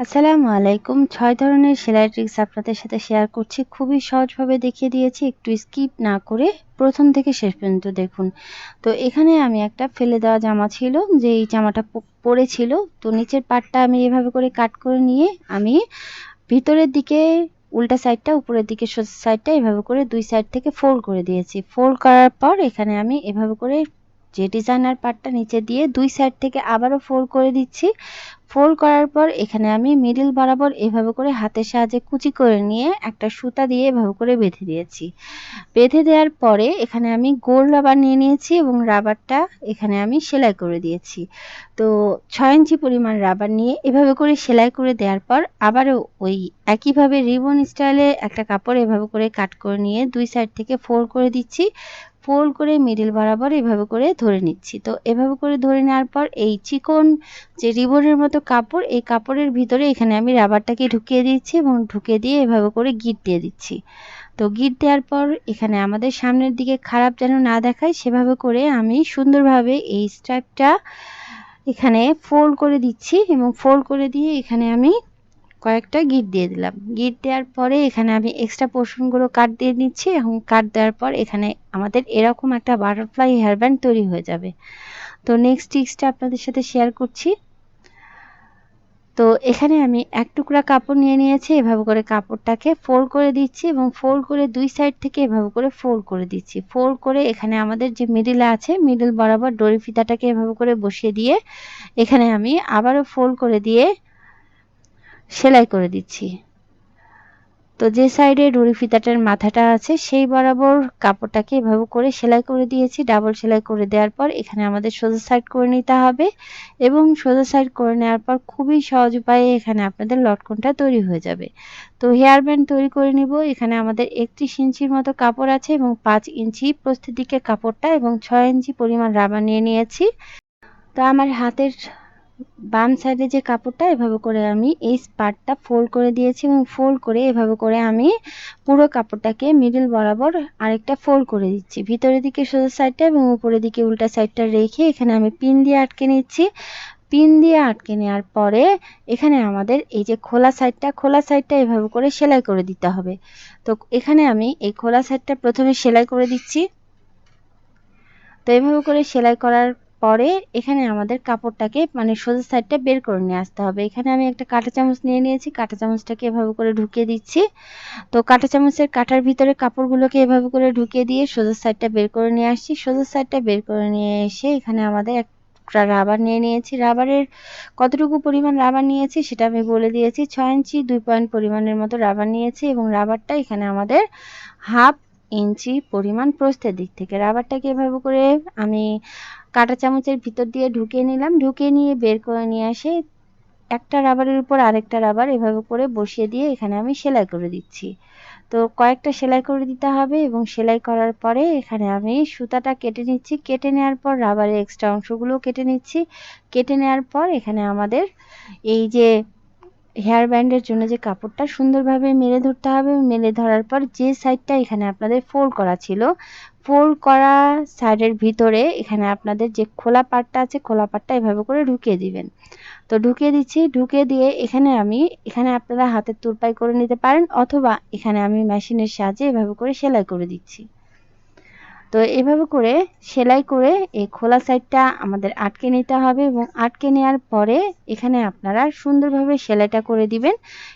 আসসালামু আলাইকুম। ছয় ধরনের সেলাই ট্রিক্স আপনাদের সাথে শেয়ার করছি। খুবই সহজভাবে দেখিয়ে দিয়েছি। একটু স্কিপ না করে প্রথম থেকে শেষ পর্যন্ত দেখুন। তো এখানে আমি একটা ফেলে দেওয়া জামা ছিল, যে এই জামাটা পরেছিল। তো নিচের পাটটা আমি এভাবে করে কাট করে নিয়ে আমি ভিতরের দিকে, উল্টা সাইডটা উপরের দিকে সাইডটা এভাবে করে দুই সাইড থেকে ফোল্ড করে দিয়েছি। ফোল্ড করার পর এখানে আমি এভাবে করে যে ডিজাইনার পার্টটা নিচে দিয়ে দুই সাইড থেকে আবারও ফোল্ড করে দিচ্ছি। ফোল্ড করার পর এখানে আমি মিডিল বরাবর এভাবে করে হাতের সাহায্যে কুচি করে নিয়ে একটা সুতা দিয়ে এভাবে করে বেঁধে দিয়েছি। বেঁধে দেওয়ার পরে এখানে আমি গোল রাবার নিয়ে নিয়েছি এবং রাবারটা এখানে আমি সেলাই করে দিয়েছি। তো ছয় ইঞ্চি পরিমাণ রাবার নিয়ে এভাবে করে সেলাই করে দেওয়ার পর আবারও ওই একইভাবে রিবন স্টাইলে একটা কাপড় এভাবে করে কাট করে নিয়ে দুই সাইড থেকে ফোল্ড করে দিচ্ছি। ফোল্ড করে মিডিল বরাবর এভাবে করে ধরে নিচ্ছি। তো এভাবে করে ধরে নেওয়ার পর এই চিকন যে রিবনের মতো কাপড়, এই কাপড়ের ভিতরে এখানে আমি রাবারটাকে ঢুকিয়ে দিচ্ছি এবং ঢুকিয়ে দিয়ে এভাবে করে গিট দিয়ে দিচ্ছি। তো গিট দেওয়ার পর এখানে আমাদের সামনের দিকে খারাপ যেন না দেখায়, সেভাবে করে আমি সুন্দরভাবে এই স্ট্রাইপটা এখানে ফোল্ড করে দিচ্ছি এবং ফোল্ড করে দিয়ে এখানে আমি কয়েকটা গিট দিয়ে দিলাম। গিট দেওয়ার পরে এখানে আমি এক্সট্রা পোর্শনগুলো কাট দিয়ে নিচ্ছি এবং কাট দেওয়ার পর এখানে আমাদের এরকম একটা বাটারফ্লাই হেয়ারব্যান্ড তৈরি হয়ে যাবে। তো নেক্সট টিক্সটা আপনাদের সাথে শেয়ার করছি। তো এখানে আমি এক টুকরা কাপড় নিয়ে নিয়েছি, এভাবে করে কাপড়টাকে ফোল্ড করে দিচ্ছি এবং ফোল্ড করে দুই সাইড থেকে এভাবে করে ফোল্ড করে দিচ্ছি। ফোল্ড করে এখানে আমাদের যে মিডিল আছে মিডিল বরাবর ডরি ফিতাটাকে এভাবে করে বসিয়ে দিয়ে এখানে আমি আবারও ফোল্ড করে দিয়ে সেলাই করে দিচ্ছি। তো যে সাইডে ডুরি ফিতাটার মাথাটা আছে, সেই বরাবর কাপড়টাকে এভাবে করে সেলাই করে দিয়েছি। ডাবল সেলাই করে দেওয়ার পর এখানে আমাদের সোজা সাইড করে নিতে হবে এবং সোজা সাইড করে নেওয়ার পর খুবই সহজ উপায়ে এখানে আপনাদের লটকনটা তৈরি হয়ে যাবে। তো হেয়ার ব্যান্ড তৈরি করে নিব। এখানে আমাদের একত্রিশ ইঞ্চির মতো কাপড় আছে এবং পাঁচ ইঞ্চি প্রস্থের দিকে কাপড়টা এবং ছয় ইঞ্চি পরিমাণ রাবার নিয়ে নিয়েছি। তো আমার হাতের বাম সাইডে যে কাপড়টা, এভাবে করে আমি এই পার্টটা ফোল্ড করে দিয়েছি এবং ফোল্ড করে এভাবে করে আমি পুরো কাপড়টাকে মিডল বরাবর আরেকটা ফোল্ড করে দিচ্ছি। ভিতরের দিকে সোজা সাইডটা এবং উপরের দিকে উল্টা সাইডটা রেখে এখানে আমি পিন দিয়ে আটকে নিচ্ছি। পিন দিয়ে আটকে নেওয়ার পরে এখানে আমাদের এই যে খোলা সাইডটা খোলা সাইডটা এভাবে করে সেলাই করে দিতে হবে। তো এখানে আমি এই খোলা সাইডটা প্রথমে সেলাই করে দিচ্ছি। তো এভাবে করে সেলাই করার পরে এখানে আমাদের কাপড়টাকে মানে সোজা সাইডটা বের করে নিয়ে আসতে হবে। এখানে আমি একটা কাঁটা চামচ নিয়ে নিয়েছি। কাঁটা চামচটাকে এভাবে করে ঢুকিয়ে দিচ্ছি। তো কাঁটা চামচের কাটার ভিতরে কাপড়গুলোকে এভাবে করে ঢুকিয়ে দিয়ে সোজা সাইডটা বের করে নিয়ে আসছি। সোজা সাইডটা বের করে নিয়ে এসে এখানে আমাদের একটা রাবার নিয়ে নিয়েছি। রাবারের কতটুকু পরিমাণ রাবার নিয়েছি সেটা আমি বলে দিয়েছি। ছয় ইঞ্চি, দুই পয়েন্ট পরিমাণের মতো রাবার নিয়েছি এবং রাবারটা এখানে আমাদের হাফ ইঞ্চি পরিমাণ প্রস্থের দিক থেকে। রাবারটাকে এভাবে করে আমি কাঁটা চামচের ভিতর দিয়ে ঢুকিয়ে নিলাম। ঢুকিয়ে নিয়ে বের করে নিয়ে আসে। একটা রাবারের উপর আরেকটা রাবার এভাবে করে বসিয়ে দিয়ে এখানে আমি সেলাই করে দিচ্ছি। তো কয়েকটা সেলাই করে দিতে হবে এবং সেলাই করার পরে এখানে আমি সুতাটা কেটে নিচ্ছি। কেটে নেওয়ার পর রাবারের এক্সট্রা অংশগুলো কেটে নিচ্ছি। কেটে নেওয়ার পর এখানে আমাদের এই যে হেয়ার ব্যান্ডের জন্য যে কাপড়টা সুন্দরভাবে মেলে ধরতে হবে, মেলে ধরার পর যে সাইডটা এখানে আপনাদের ফোল্ড করা ছিল ফোল্ড করা সাইডের ভিতরে এখানে আপনাদের যে খোলা পাটটা আছে, খোলা পাটটা এভাবে করে ঢুকিয়ে দিবেন। তো ঢুকিয়ে দিচ্ছি, ঢুকিয়ে দিয়ে এখানে আমি, এখানে আপনারা হাতের তুরপাই করে নিতে পারেন, অথবা এখানে আমি মেশিনের সাহায্যে এভাবে করে সেলাই করে দিচ্ছি। তো এভাবে করে সেলাই করে এই খোলা সাইডটা আমাদের আটকে নিতে হবে এবং আটকে নেওয়ার পরে এখানে আপনারা সুন্দরভাবে সেলাইটা করে দিবেন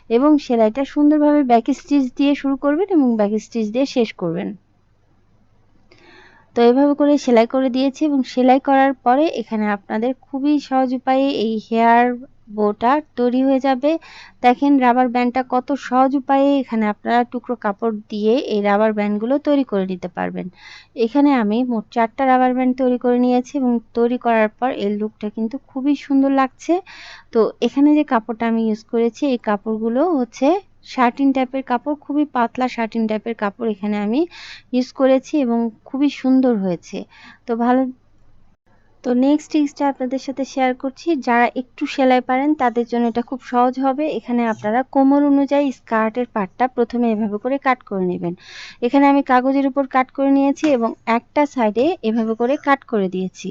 এবং সেলাইটা সুন্দরভাবে ব্যাক স্টিচ দিয়ে শুরু করবেন এবং ব্যাক স্টিচ দিয়ে শেষ করবেন। তো এভাবে করে সেলাই করে দিয়েছি এবং সেলাই করার পরে এখানে আপনাদের খুবই সহজ উপায়ে এই হেয়ার বোটা তৈরি হয়ে যাবে। দেখেন রাবার ব্যান্ডটা কত সহজ উপায়ে এখানে আপনারা টুকরো কাপড় দিয়ে এই রাবার ব্যান্ডগুলো তৈরি করে নিতে পারবেন। এখানে আমি মোট চারটা রাবার ব্যান্ড তৈরি করে নিয়েছি এবং তৈরি করার পর এই লুকটা কিন্তু খুবই সুন্দর লাগছে। তো এখানে যে কাপড়টা আমি ইউজ করেছি, এই কাপড়গুলো হচ্ছে শার্টিন টাইপের কাপড়, খুবই পাতলা শার্টিন টাইপের কাপড় এখানে আমি ইউজ করেছি এবং খুবই সুন্দর হয়েছে। তো ভালো তো নেক্সট টিপসটা আপনাদের সাথে শেয়ার করছি। যারা একটু সেলাই পারেন, তাদের জন্য এটা খুব সহজ হবে। এখানে আপনারা কোমর অনুযায়ী স্কার্টের পাটটা প্রথমে এভাবে করে কাট করে নেবেন। এখানে আমি কাগজের উপর কাট করে নিয়েছি এবং একটা সাইডে এভাবে করে কাট করে দিয়েছি।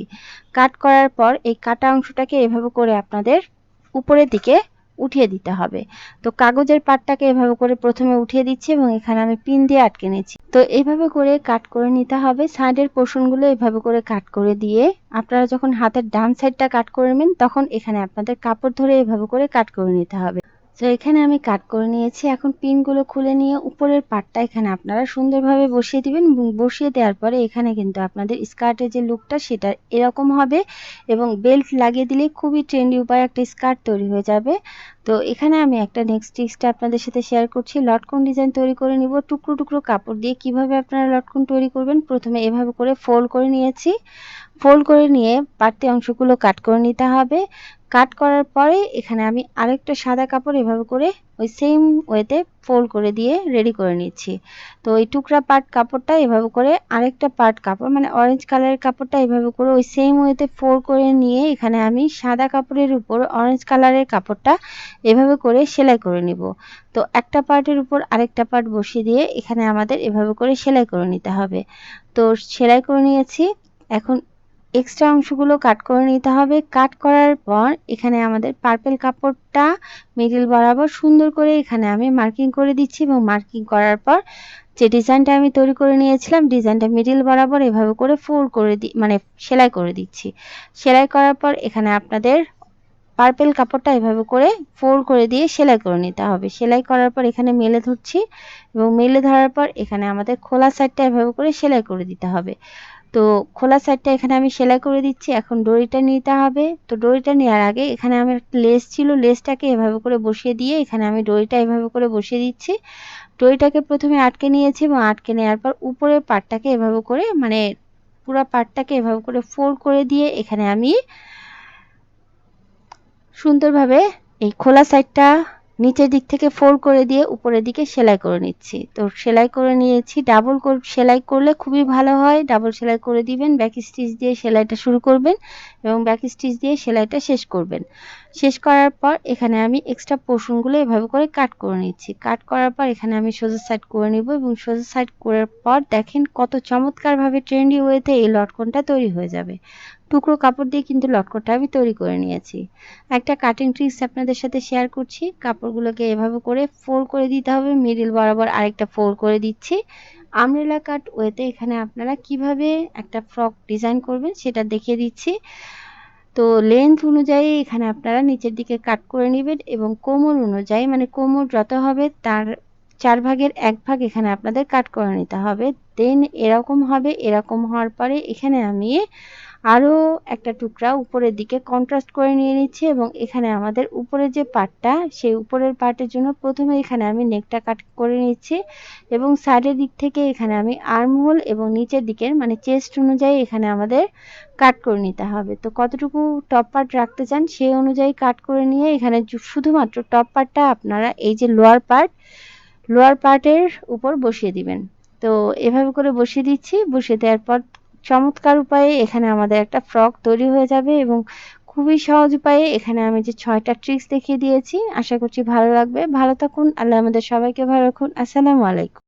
কাট করার পর এই কাটা অংশটাকে এভাবে করে আপনাদের উপরের দিকে উঠিয়ে দিতে হবে। তো কাগজের পাটটাকে এভাবে করে প্রথমে উঠিয়ে দিচ্ছি এবং এখানে আমি পিন দিয়ে আটকে নিচ্ছি। তো এভাবে করে কাট করে নিতে হবে। সাইডের পোর্শনগুলো এভাবে করে কাট করে দিয়ে আপনারা যখন হাতের ডান সাইডটা কাট করে নেবেন, তখন এখানে আপনাদের কাপড় ধরে এভাবে করে কাট করে নিতে হবে। তো এখানে আমি কাট করে নিয়েছি। এখন পিনগুলো খুলে নিয়ে উপরের পাটটা এখানে আপনারা সুন্দরভাবে বসিয়ে দিবেন বসিয়ে দেওয়ার পরে এখানে কিন্তু আপনাদের স্কার্টের যে লুকটা সেটা এরকম হবে এবং বেল্ট লাগিয়ে দিলে খুবই ট্রেন্ডি উপায় একটা স্কার্ট তৈরি হয়ে যাবে। তো এখানে আমি একটা নেক্সট টিক্সটা আপনাদের সাথে শেয়ার করছি। লটকন ডিজাইন তৈরি করে নিব। টুকরো টুকরো কাপড় দিয়ে কীভাবে আপনারা লটকন তৈরি করবেন? প্রথমে এভাবে করে ফোল্ড করে নিয়েছি। ফোল্ড করে নিয়ে বাড়তি অংশগুলো কাট করে নিতে হবে। কাট করার পরে এখানে আমি আরেকটা সাদা কাপড় এভাবে করে ওই সেম ওয়েতে ফোল্ড করে দিয়ে রেডি করে নিচ্ছি। তো ওই টুকরা পার্ট কাপড়টা এভাবে করে আরেকটা পার্ট কাপড় মানে অরেঞ্জ কালারের কাপড়টা এভাবে করে ওই সেম ওয়েতে ফোল্ড করে নিয়ে এখানে আমি সাদা কাপড়ের উপর অরেঞ্জ কালারের কাপড়টা এভাবে করে সেলাই করে নিব। তো একটা পার্টের উপর আরেকটা পার্ট বসিয়ে দিয়ে এখানে আমাদের এভাবে করে সেলাই করে নিতে হবে। তো সেলাই করে নিয়েছি। এখন এক্সট্রা অংশগুলো কাট করে নিতে হবে। কাট করার পর এখানে আমাদের পার্পেল কাপড়টা মিডিল বরাবর সুন্দর করে এখানে আমি মার্কিং করে দিচ্ছি এবং মার্কিং করার পর যে ডিজাইনটা আমি তৈরি করে নিয়েছিলাম ডিজাইনটা মিডিল বরাবর এভাবে করে ফোল্ড করে দি মানে সেলাই করে দিচ্ছি। সেলাই করার পর এখানে আপনাদের পার্পেল কাপড়টা এভাবে করে ফোল্ড করে দিয়ে সেলাই করে নিতে হবে। সেলাই করার পর এখানে মেলে ধরছি এবং মেলে ধরার পর এখানে আমাদের খোলা সাইডটা এভাবে করে সেলাই করে দিতে হবে। তো খোলা সাইডটা এখানে আমি সেলাই করে দিচ্ছি। এখন দড়িটা নিতে হবে। তো দড়িটা নেওয়ার আগে এখানে আমার একটা লেস ছিল। লেসটাকে এভাবে করে বসিয়ে দিয়ে এখানে আমি দড়িটা এভাবে করে বসিয়ে দিচ্ছি। দড়িটাকে প্রথমে আটকে নিয়েছি এবং আটকে নেওয়ার পর উপরের পাটটাকে এভাবে করে মানে পুরো পাটটাকে এভাবে করে ফোল্ড করে দিয়ে এখানে আমি সুন্দরভাবে এই খোলা সাইডটা নিচের দিক থেকে ফোল্ড করে দিয়ে উপরের দিকে সেলাই করে নিচ্ছি। তো সেলাই করে নিয়েছি ডাবল সেলাই করলে খুবই ভালো হয়। ডাবল সেলাই করে দিবেন ব্যাক স্টিচ দিয়ে সেলাইটা শুরু করবেন এবং ব্যাক স্টিচ দিয়ে সেলাইটা শেষ করবেন। শেষ করার পর এখানে আমি এক্সট্রা পোর্শনগুলো এভাবে করে কাট করে নিচ্ছি। কাট করার পর এখানে আমি সোজা সাইড করে নিব এবং সোজা সাইড করার পর দেখেন কত চমৎকারভাবে ট্রেন্ডি ওয়েতে এই লটকনটা তৈরি হয়ে যাবে। টুকরো কাপড় দিয়ে কিন্তু লটকনটা আমি তৈরি করে নিয়েছি। একটা কাটিং ট্রিক্স আপনাদের সাথে শেয়ার করছি। কাপড়গুলোকে এভাবে করে ফোল্ড করে দিতে হবে। মিডিল বরাবর আরেকটা ফোল্ড করে দিচ্ছি। আমরেলা কাট ওয়েতে এখানে আপনারা কীভাবে একটা ফ্রক ডিজাইন করবেন সেটা দেখিয়ে দিচ্ছি। তো লেন্থ অনুযায়ী এখানে আপনারা নিচের দিকে কাট করে নেবেন এবং কোমর অনুযায়ী মানে কোমর যত হবে তার চার ভাগের এক ভাগ এখানে আপনাদের কাট করে নিতে হবে। দেন এরকম হবে, এরকম হওয়ার পরে এখানে আমি আরও একটা টুকরা উপরের দিকে কন্ট্রাস্ট করে নিয়ে নিচ্ছি এবং এখানে আমাদের উপরের যে পার্টটা সেই উপরের পার্টের জন্য প্রথমে এখানে আমি নেকটা কাট করে নিচ্ছি এবং সাইডের দিক থেকে এখানে আমি আর্মহোল এবং নিচের দিকের মানে চেস্ট অনুযায়ী এখানে আমাদের কাট করে নিতে হবে। তো কতটুকু টপ পার্ট রাখতে চান সেই অনুযায়ী কাট করে নিয়ে এখানে শুধুমাত্র টপ পার্টটা আপনারা এই যে লোয়ার পার্ট লোয়ার পার্টের উপর বসিয়ে দিবেন। তো এভাবে করে বসিয়ে দিচ্ছি, বসিয়ে দেওয়ার পর চমৎকার উপায়ে এখানে আমাদের একটা ফ্রক তৈরি হয়ে যাবে এবং খুবই সহজ উপায়ে এখানে আমি যে ছয়টা ট্রিক্স দেখিয়ে দিয়েছি, আশা করছি ভালো লাগবে। ভালো থাকুন, আল্লাহ আমাদের সবাইকে ভালো রাখুন। আসসালামু আলাইকুম।